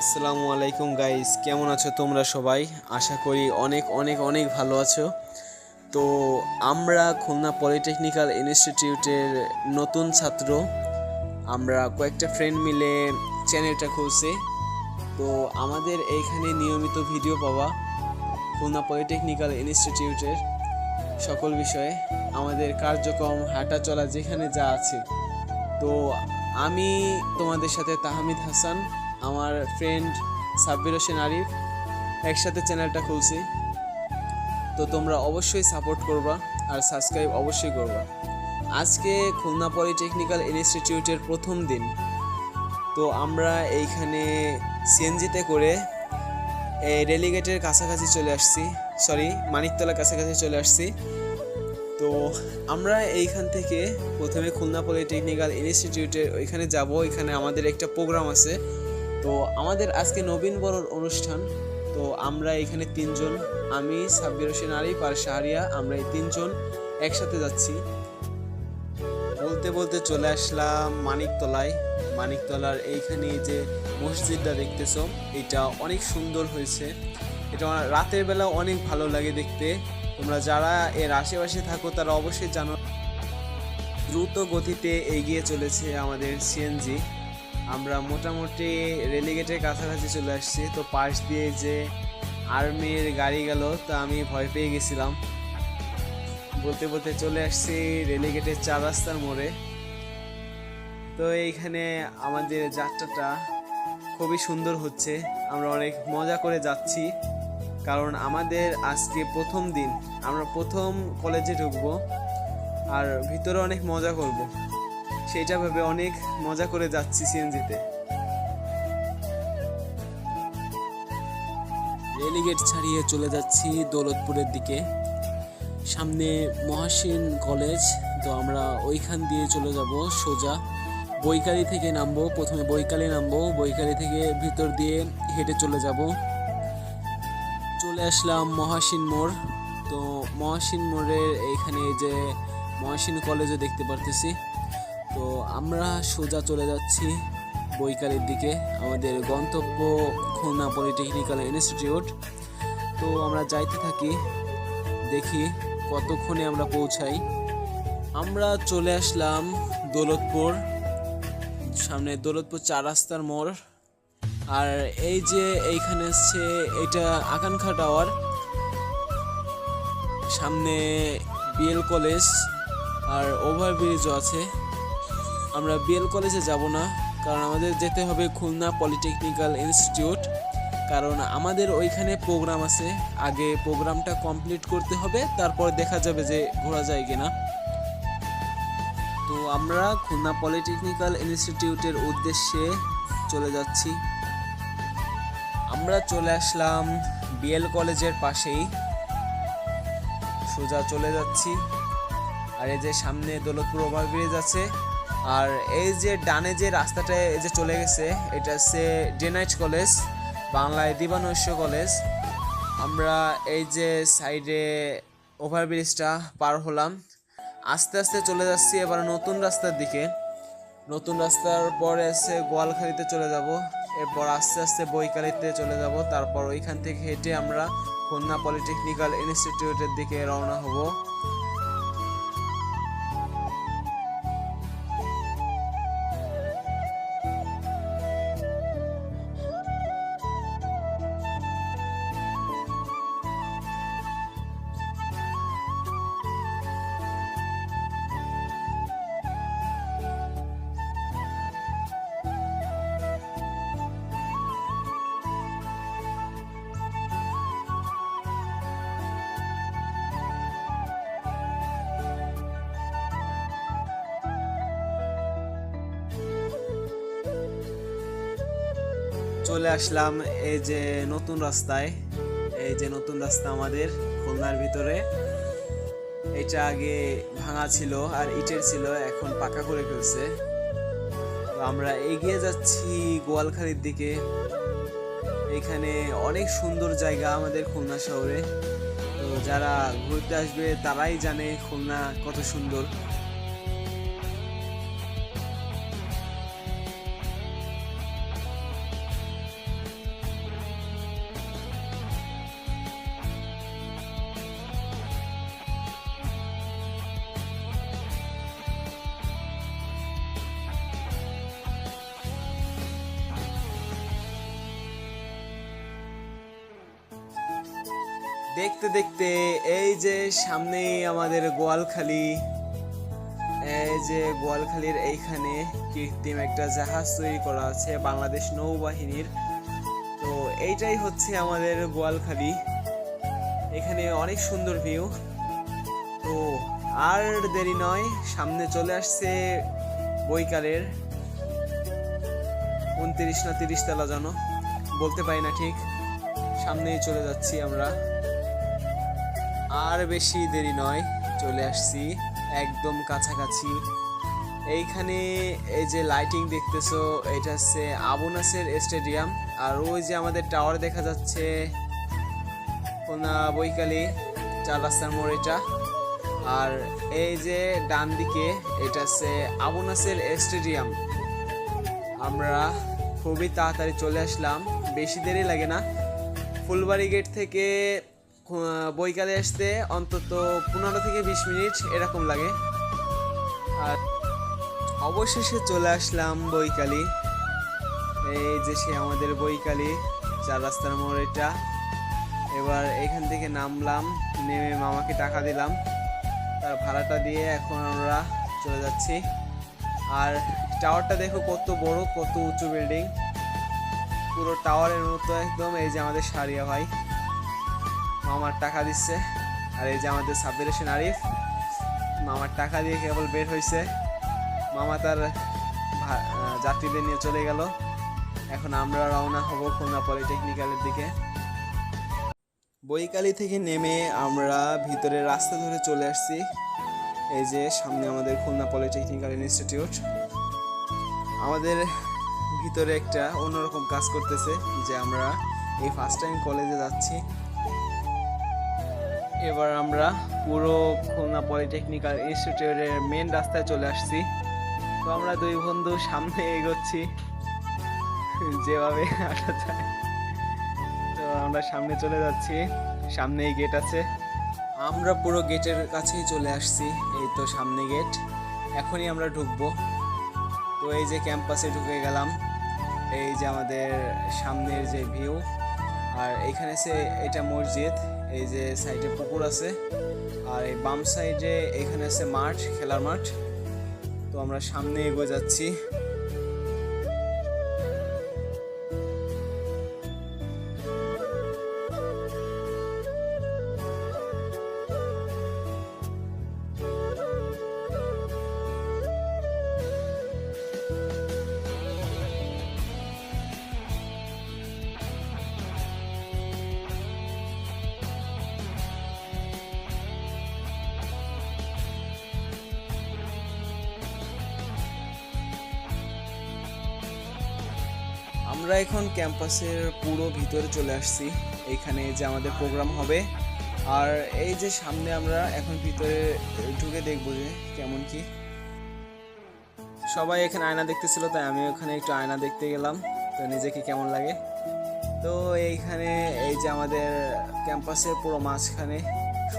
আসসালামু আলাইকুম গাইস কেমন আছো তোমরা সবাই? আশা করি অনেক অনেক অনেক ভালো আছো। তো আমরা খুলনা পলিটেকনিক্যাল ইনস্টিটিউটের নতুন ছাত্র। আমরা কয়েকটা ফ্রেন্ড মিলে চ্যানেলটা খুলছি। তো আমাদের এইখানে নিয়মিত ভিডিও পাওয়া খুলনা পলিটেকনিক্যাল ইনস্টিটিউটের সকল বিষয়ে। আমাদের কার্যক্রম হাঁটা চলা যেখানে যা আছে। তো আমি তোমাদের সাথে তাহমিদ হাসান আমার ফ্রেন্ড সাব্বির হোসেন আরিফ, একসাথে চ্যানেলটা খুলছি। তো তোমরা অবশ্যই সাপোর্ট করবা আর সাবস্ক্রাইব অবশ্যই করবা। আজকে খুলনা পলিটেকনিক্যাল ইনস্টিটিউটের প্রথম দিন। তো আমরা এইখানে সিএনজিতে করে এই রেলিগেটের কাছাকাছি চলে আসছি। সরি মানিকতলার কাছাকাছি চলে আসছি। তো আমরা এইখান থেকে প্রথমে খুলনা পলিটেকনিক্যাল ইনস্টিটিউটের ওইখানে যাব। ওইখানে আমাদের একটা প্রোগ্রাম আছে। তো আমাদের আজকে নবীন বরর অনুষ্ঠান। তো আমরা এখানে তিনজন, আমি, সাব্বির হোসেন আরিফ আর শাহরিয়া, আমরা এই তিনজন একসাথে যাচ্ছি। বলতে বলতে চলে আসলাম মানিকতলায়। মানিকতলার এইখানে যে মসজিদটা দেখতেছো, এটা অনেক সুন্দর হয়েছে। এটা রাতের বেলা অনেক ভালো লাগে দেখতে। তোমরা যারা এর আশেপাশে থাকো, তারা অবশ্যই জানো। দ্রুত গতিতে এগিয়ে চলেছে আমাদের সিএনজি। আমরা মোটামুটি রেলিগেটের কাছাকাছি চলে আসছি। তো পাশ দিয়ে যে আর্মির গাড়ি গেল, তা আমি ভয় পেয়ে গেছিলাম। বলতে বলতে চলে আসছি রেলিগেটের চার রাস্তার মোড়ে। তো এইখানে আমাদের যাত্রাটা খুবই সুন্দর হচ্ছে। আমরা অনেক মজা করে যাচ্ছি। কারণ আমাদের আজকে প্রথম দিন। আমরা প্রথম কলেজে ঢুকবো আর ভিতরে অনেক মজা করব। সেইটা ভেবে অনেক মজা করে যাচ্ছি সিএনজিতে। রেলিগেট ছাড়িয়ে চলে যাচ্ছি দৌলতপুরের দিকে। সামনে মহাসিন কলেজ, তো আমরা ওইখান দিয়ে চলে যাব সোজা। বৈকালি থেকে নামবো, প্রথমে বৈকালি নামবো, বৈকালি থেকে ভিতর দিয়ে হেঁটে চলে যাব। চলে আসলাম মহাসিন মোড়। তো মহাসিন মোড়ের এইখানে এই যে মহাসিন কলেজে দেখতে পারতেছি। তো আমরা সোজা চলে যাচ্ছি বৈকালের দিকে, আমাদের গন্তব্য খুলনা পলিটেকনিক্যাল ইনস্টিটিউট। তো আমরা যাইতে থাকি, দেখি কতক্ষণে আমরা পৌঁছাই। আমরা চলে আসলাম দৌলতপুর, সামনে দৌলতপুর চার রাস্তার মোড়। আর এই যে এইখানে হচ্ছে এটা আকাঙ্ক্ষা টাওয়ার, সামনে বিএল কলেজ আর ওভারব্রিজও আছে। আমরা বিএল কলেজে যাব না, কারণ আমাদের যেতে হবে খুলনা পলিটেকনিক্যাল ইনস্টিটিউট কারণ আমাদের ওইখানে প্রোগ্রাম আছে। আগে প্রোগ্রামটা কমপ্লিট করতে হবে, তারপর দেখা যাবে যে ঘোরা যায় কিনা। তো আমরা খুলনা পলিটেকনিক্যাল ইনস্টিটিউটের উদ্দেশ্যে চলে যাচ্ছি। আমরা চলে আসলাম বিএল কলেজের পাশেই। সোজা চলে যাচ্ছি। আর এই যে সামনে দৌলতপুর ওভারব্রিজ আছে আর এই যে ডানে যে রাস্তাটা এই যে চলে গেছে, এটা হচ্ছে ডেনাইট কলেজ বাংলায় দিবানৈশ্য কলেজ আমরা এই যে সাইডে ওভারব্রিজটা পার হলাম। আস্তে আস্তে চলে যাচ্ছি এবার নতুন রাস্তার দিকে। নতুন রাস্তার পরে আছে গোয়ালখালিতে চলে যাব। এরপর আস্তে আস্তে বৈকালিতে চলে যাব। তারপর ওইখান থেকে হেঁটে আমরা খুলনা পলিটেকনিক্যাল ইনস্টিটিউটের দিকে রওনা হব। চলে আসলাম এই যে নতুন রাস্তায়, এই যে নতুন রাস্তা আমাদের খুলনার ভিতরে। এটা আগে ভাঙা ছিল আর ইটের ছিল, এখন পাকা করে ফেলছে। আমরা এগিয়ে যাচ্ছি গোয়ালখালির দিকে। এখানে অনেক সুন্দর জায়গা আমাদের খুলনা শহরে। তো যারা ঘুরতে আসবে তারাই জানে খুলনা কত সুন্দর। দেখতে দেখতে এই যে সামনেই আমাদের গোয়ালখালি। এই যে গোয়ালখালীর এইখানে কৃত্রিম একটা জাহাজ তৈরি করা আছে বাংলাদেশ নৌবাহিনীর। তো এইটাই হচ্ছে আমাদের গোয়ালখালি। এখানে অনেক সুন্দর ভিউ। তো আর দেরি নয়, সামনে চলে আসছে বৈকালের। উনত্রিশ না তিরিশ তলা যেন, বলতে পারি না ঠিক। সামনেই চলে যাচ্ছি আমরা। আর বেশি দেরি নয়, চলে আসছি একদম কাছাকাছি। এইখানে এই যে লাইটিং দেখতেছো, এটা হচ্ছে আবুনাসের স্টেডিয়াম আর ওই যে আমাদের টাওয়ার দেখা যাচ্ছে কোনা বৈকালি, চার রাস্তার মোড় এটা। আর এই যে ডান দিকে, এটা হচ্ছে আবুনাসের স্টেডিয়াম আমরা খুবই তাড়াতাড়ি চলে আসলাম, বেশি দেরি লাগে না। ফুলবাড়ি গেট থেকে বৈকালে আসতে অন্তত পনেরো থেকে বিশ মিনিট এরকম লাগে। আর অবশেষে চলে আসলাম বৈকালি। এই যে সে আমাদের বৈকালি, চার রাস্তার মোড় এটা। এবার এখান থেকে নামলাম, নেমে মামাকে টাকা দিলাম। তার ভাড়াটা দিয়ে এখন আমরা চলে যাচ্ছি। আর টাওয়ারটা দেখো কত বড়, কত উঁচু বিল্ডিং। পুরো টাওয়ারের মতো একদম, এই যে আমাদের সারিয়া ভাই। মামার টাকা দিচ্ছে। আর এই যে আমাদের সাব্বির আরিফ, মামার টাকা দিয়ে কেবল বের হয়েছে মামা তার যাত্রীদের নিয়ে চলে গেল। এখন আমরা রওনা হব খুলনা পলিটেকনিক্যালের দিকে। বইকালি থেকে নেমে আমরা ভিতরে রাস্তা ধরে চলে আসছি। এই যে সামনে আমাদের খুলনা পলিটেকনিক্যাল ইনস্টিটিউট। আমাদের ভিতরে একটা অন্যরকম কাজ করতেছে যে আমরা এই ফার্স্ট টাইম কলেজে যাচ্ছি। এবার আমরা পুরো খুলনা পলিটেকনিক্যাল ইনস্টিটিউটের মেন রাস্তায় চলে আসছি। তো আমরা দুই বন্ধু সামনে এগোচ্ছি। যেভাবে আসা যায়। তো আমরা সামনে চলে যাচ্ছি। সামনেই গেট আছে। আমরা পুরো গেটের কাছেই চলে আসছি। এই তো সামনে গেট এখনই আমরা ঢুকবো। তো এই যে ক্যাম্পাসে ঢুকে গেলাম। এই যে আমাদের সামনের যে ভিউ আর এখানে সে এটা মসজিদ। এই যে সাইডে পুকুর আছে, আর এই বাম সাইডে এখানে আছে মাঠ, খেলার মাঠ। তো আমরা সামনে এগো যাচ্ছি। আমরা এখন ক্যাম্পাসের পুরো ভিতরে চলে আসছি। এইখানে যে আমাদের প্রোগ্রাম হবে। আর এই যে সামনে আমরা এখন ভিতরে ঢুকে দেখব যে কেমন কি। সবাই এখানে আয়না দেখতেছিল, তাই আমি ওখানে একটু আয়না দেখতে গেলাম। তো নিজেকে কেমন লাগে? তো এইখানে এই যে আমাদের ক্যাম্পাসের পুরো মাঝখানে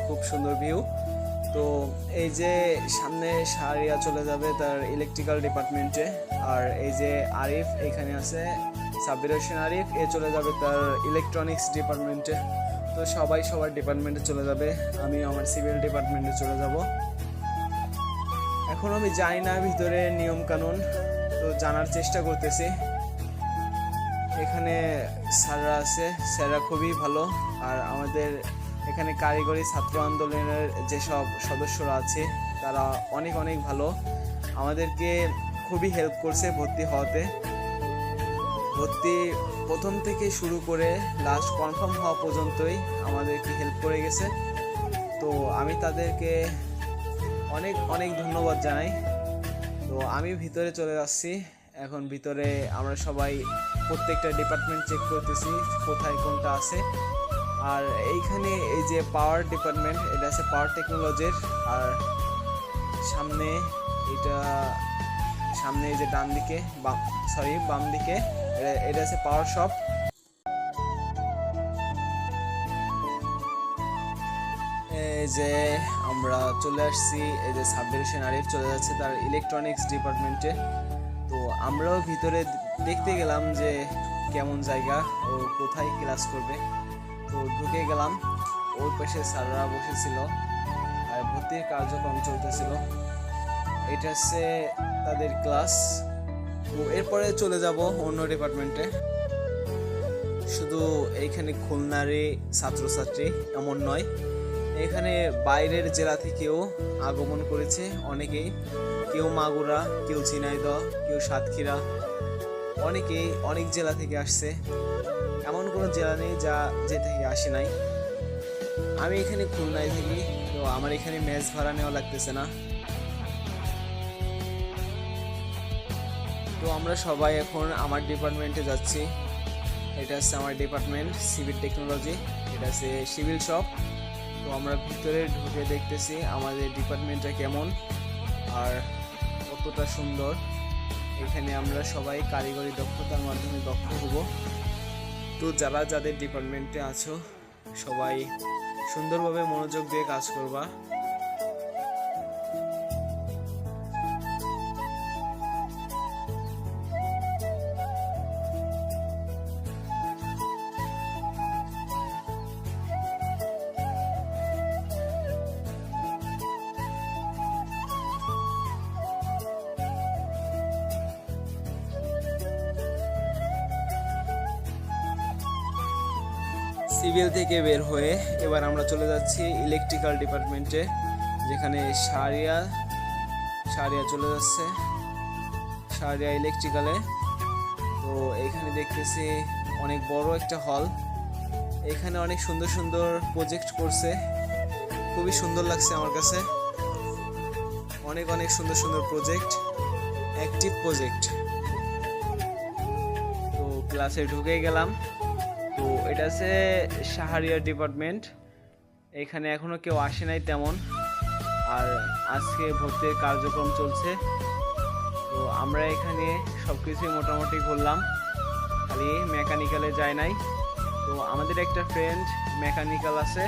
খুব সুন্দর ভিউ। তো এই যে সামনে সারিয়া চলে যাবে তার ইলেকট্রিক্যাল ডিপার্টমেন্টে আর এই যে আরিফ এখানে আছে। সাব্বির হোসেন আরিফ, এ চলে যাবে তার ইলেকট্রনিক্স ডিপার্টমেন্টে তো সবাই সবার ডিপার্টমেন্টে চলে যাবে, আমি আমার সিভিল ডিপার্টমেন্টে চলে যাব। এখন আমি জানি না ভিতরে নিয়ম কানুন, তো জানার চেষ্টা করতেছি। এখানে স্যাররা আছে, স্যাররা খুবই ভালো, আর আমাদের এখানে কারিগরি ছাত্র আন্দোলনের যেসব সদস্যরা আছে, তারা অনেক অনেক ভালো। আমাদেরকে খুবই হেল্প করছে ভর্তি হওয়াতে। ভর্তি প্রথম থেকে শুরু করে লাস্ট কনফার্ম হওয়া পর্যন্তই আমাদেরকে হেল্প করে গেছে। তো আমি তাদেরকে অনেক অনেক ধন্যবাদ জানাই। তো আমি ভিতরে চলে যাচ্ছি। এখন ভিতরে আমরা সবাই প্রত্যেকটা ডিপার্টমেন্ট চেক করতেছি কোথায় কোনটা আছে। আর এইখানে এই যে পাওয়ার ডিপার্টমেন্ট এটা আছে পাওয়ার টেকনোলজির আর সামনে এটা, সামনে এই যে ডান দিকে বাম সরি বাম দিকে এটা- এটা আছে পাওয়ার শপ এই যে আমরা চলে আসছি, এই যে সাব্বির আরিফ চলে যাচ্ছে তার ইলেকট্রনিক্স ডিপার্টমেন্টে তো আমরাও ভিতরে দেখতে গেলাম যে কেমন জায়গা, ও কোথায় ক্লাস করবে। তো ঢুকে গেলাম, ওই পাশে স্যাররা বসেছিল, আর ভর্তির কার্যক্রম চলতেছিল। এটা হচ্ছে তাদের ক্লাস এরপরে চলে যাব অন্য ডিপার্টমেন্টে শুধু এইখানে খুলনারই ছাত্রছাত্রী, এমন নয়। এখানে বাইরের জেলা থেকেও আগমন করেছে অনেকেই। কেউ মাগুরা, কেউ ঝিনাইদহ, কেউ সাতক্ষীরা। অনেকেই অনেক জেলা থেকে আসছে। এমন কোনো জেলা নেই যা যে থেকে আসে নাই। আমি এখানে খুলনায় থাকি, তো আমার এখানে ম্যাচ ভাড়া নেওয়া লাগতেছে না। আমরা সবাই এখন আমার ডিপার্টমেন্টে যাচ্ছি। এটা হচ্ছে আমার ডিপার্টমেন্ট সিভিল টেকনোলজি এটা হচ্ছে সিভিল শপ তো আমরা ভিতরে ঢুকে দেখতেছি আমাদের ডিপার্টমেন্টটা কেমন আর কতটা সুন্দর। এখানে আমরা সবাই কারিগরি দক্ষতার মাধ্যমে দক্ষ হব। তো যারা যাদের ডিপার্টমেন্টে আছো, সবাই সুন্দরভাবে মনোযোগ দিয়ে কাজ করবা। সিভিল থেকে বের হয়ে এবার আমরা চলে যাচ্ছি ইলেকট্রিক্যাল ডিপার্টমেন্টে যেখানে সারিয়া সারিয়া চলে যাচ্ছে, সারিয়া ইলেকট্রিক্যালে তো এখানে দেখতেছি অনেক বড় একটা হল এখানে অনেক সুন্দর সুন্দর প্রজেক্ট করছে। খুবই সুন্দর লাগছে আমার কাছে। অনেক অনেক সুন্দর সুন্দর প্রজেক্ট অ্যাক্টিভ প্রজেক্ট তো ক্লাসে ঢুকে গেলাম। এটা হচ্ছে সাহারিয়া ডিপার্টমেন্ট এখানে এখনও কেউ আসে নাই তেমন। আর আজকে ভর্তির কার্যক্রম চলছে। তো আমরা এখানে সব কিছুই মোটামুটি করলাম। খালি মেকানিক্যালে যায় নাই। তো আমাদের একটা ফ্রেন্ড মেকানিক্যাল আছে।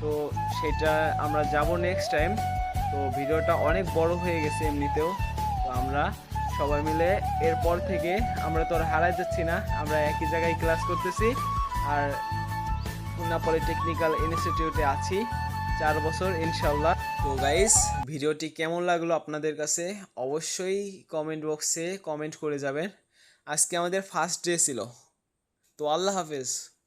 তো সেটা আমরা যাব নেক্সট টাইম তো ভিডিওটা অনেক বড় হয়ে গেছে এমনিতেও। তো আমরা সবাই মিলে এরপর থেকে আমরা তো আর হারাই যাচ্ছি না। আমরা একই জায়গায় ক্লাস করতেছি। আর খুলনা পলিটেকনিক্যাল ইনস্টিটিউটে আছি চার বছর ইনশাল্লাহ তো গাইস ভিডিওটি কেমন লাগল আপনাদের কাছে? অবশ্যই কমেন্ট বক্সে কমেন্ট করে যাবেন। আজকে আমাদের ফার্স্ট ডে ছিল। তো আল্লাহ হাফেজ।